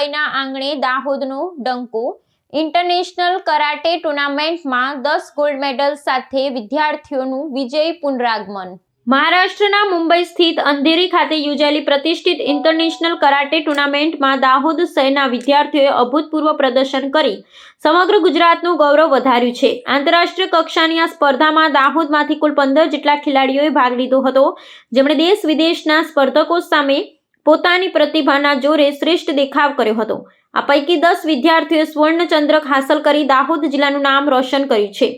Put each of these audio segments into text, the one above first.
મુંબઈના આંગણે દાહોદનું ડંકુ. International karate ટુર્નામેન્ટમાં દસ ગોલ્ડ મેડલ સાથે વિદ્યાર્થીઓનું વિજય પુનરાગમન. મહારાષ્ટ્રના મુંબઈ સ્થિત અંધેરી ખાતે યોજાયેલી પ્રતિષ્ઠિત ઇન્ટરનેશનલ કરાટે ટુર્નામેન્ટમાં દાહોદ શહેરના વિદ્યાર્થીઓએ અભૂતપૂર્વ પ્રદર્શન કરી. સમગ્ર ગુજરાતનું ગૌરવ વધાર્યું છે. આંતરરાષ્ટ્રીય કક્ષાની આ સ્પર્ધામાં દાહોદમાંથી કુલ પંદર જેટલા ખેલાડીઓએ ભાગ લીધો હતો. જેમણે દેશ વિદેશના સ્પર્ધકો સામે પોતાની પ્રતિભાના જોરે શ્રેષ્ઠ દેખાવ કર્યો હતો. આ પૈકી દસ વિદ્યાર્થીઓએ સ્વર્ણ ચંદ્રક હાંસલ કરી દાહોદ જિલ્લાનું નામ રોશન કર્યું છે.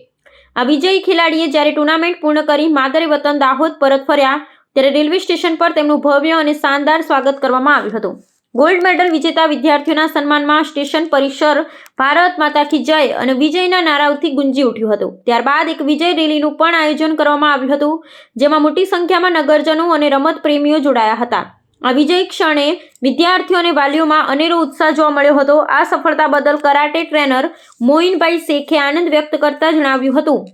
આ વિજયી ખેલાડીએ જ્યારે ટુર્નામેન્ટ પૂર્ણ કરી માદરે વતન દાહોદ પરત ફર્યા, ત્યારે રેલવે સ્ટેશન પર તેમનું ભવ્ય અને શાનદાર સ્વાગત કરવામાં આવ્યું હતું. ગોલ્ડ મેડલ વિજેતા વિદ્યાર્થીઓના સન્માનમાં સ્ટેશન પરિસર ભારત માતા કી જય અને વિજયના નારાઓથી ગુંજી ઉઠ્યું હતું. ત્યારબાદ એક વિજય રેલીનું પણ આયોજન કરવામાં આવ્યું હતું, જેમાં મોટી સંખ્યામાં નગરજનો અને રમત પ્રેમીઓ જોડાયા હતા. આ વિજય ક્ષણે વિદ્યાર્થીઓ અને વાલીઓમાં અનેરો ઉત્સાહ જોવા મળ્યો હતો. આ સફળતા બદલ કરાટે ટ્રેનર મોઇનભાઈ શેખે આનંદ વ્યક્ત કરતા જણાવ્યું હતું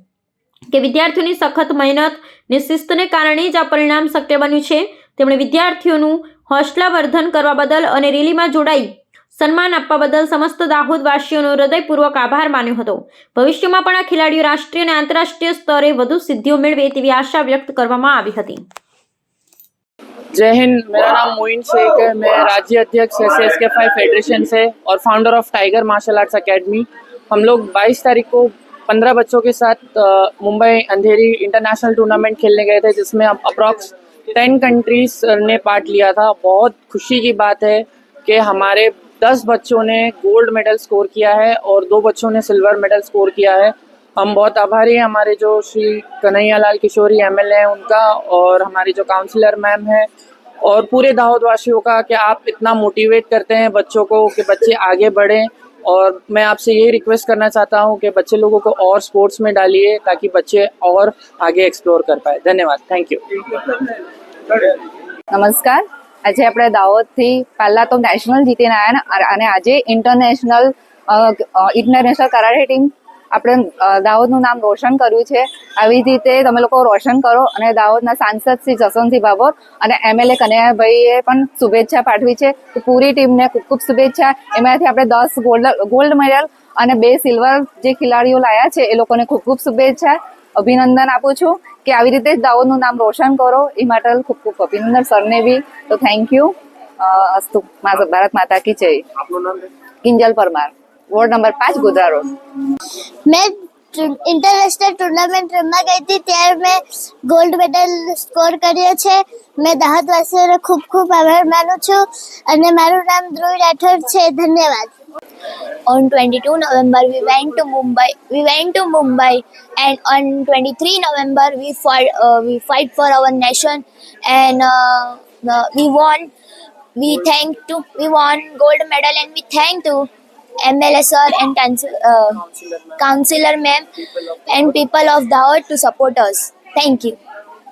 કે વિદ્યાર્થીઓની સખત મહેનત ને શિસ્તને કારણે જ આ પરિણામ શક્ય બન્યું છે. તેમણે વિદ્યાર્થીઓનું હૌસલાવર્ધન કરવા બદલ અને રેલીમાં જોડાઈ સન્માન આપવા બદલ સમસ્ત દાહોદવાસીઓનો હૃદયપૂર્વક આભાર માન્યો હતો. ભવિષ્યમાં પણ આ ખેલાડીઓ રાષ્ટ્રીય અને આંતરરાષ્ટ્રીય સ્તરે વધુ સિદ્ધિઓ મેળવે તેવી આશા વ્યક્ત કરવામાં આવી હતી. जय हिंद, मेरा नाम मोइन शेख है, मैं राज्य अध्यक्ष S S K five federation से और founder of tiger martial arts academy हम लोग 22 तारीख को 15 बच्चों के साथ मुंबई अंधेरी इंटरनेशनल टूर्नामेंट खेलने गए थे, जिसमें अप्रॉक्स 10 कंट्रीज़ ने पार्ट लिया था। बहुत खुशी की बात है कि हमारे 10 बच्चों ने गोल्ड मेडल स्कोर किया है और दो बच्चों ने सिल्वर मेडल स्कोर किया है। हम बहुत आभारी हैं हमारे जो श्री कन्हैया लाल किशोरी एम हैं उनका और हमारी जो काउंसलर मैम है और पूरे दाहोदवासियों का कि आप इतना मोटिवेट करते हैं बच्चों को कि बच्चे आगे बढ़ें और मैं आपसे यही रिक्वेस्ट करना चाहता हूँ कि बच्चे लोगों को और स्पोर्ट्स में डालिए ताकि बच्चे और आगे एक्सप्लोर कर पाए धन्यवाद थैंक यू નમસ્કાર આજે આપણે દાહોદથી પહેલા તો નેશનલ જીતીને આવ્યા ને અને આજે ઇન્ટરનેશનલ ઇન્ટરનેશનલ કરાટે ટીમ આપણે દાહોદનું નામ રોશન કર્યું છે. આવી રીતે તમે લોકો રોશન કરો અને દાહોદના સાંસદ શ્રી જસવંતસિંહ બાબર અને એમએલએ કનૈયાભાઈએ પણ શુભેચ્છા પાઠવી છે. તો પૂરી ટીમને ખૂબ ખૂબ શુભેચ્છા. એમાંથી આપણે દસ ગોલ્ડ ગોલ્ડ મેડલ અને બે સિલ્વર જે ખેલાડીઓ લાયા છે એ લોકોને ખૂબ ખૂબ શુભેચ્છા. અભિનંદન આપું છું કે આવી રીતે દાહોદનું નામ રોશન કરો. એ માટે ખૂબ ખૂબ અભિનંદન સરને બી. તો થેન્ક યુ અસ્તુ ભારત માતા કી જય. કિંજલ પરમાર. વોર્ડ નંબર પાંચ ગોધરા રોડ મેં ઇન્ટરનેશનલ ટુર્નામેન્ટ રમવા ગઈ હતી ત્યારે મેં ગોલ્ડ મેડલ સ્કોર કર્યો છે મેં દાહોદવાસીઓનો ખૂબ ખૂબ આભાર માનું છું અને મારું નામ ધ્રુવ રાઠોડ છે ધન્યવાદ On 22 November, we went to Mumbai. We went to Mumbai, and on 23 November, we fought. Uh, we fight for our nation, and uh, uh, we won. We thank to we won gold medal, and we thank to MLA sir and uh, councillor ma'am and people of Dahod to support us. Thank you.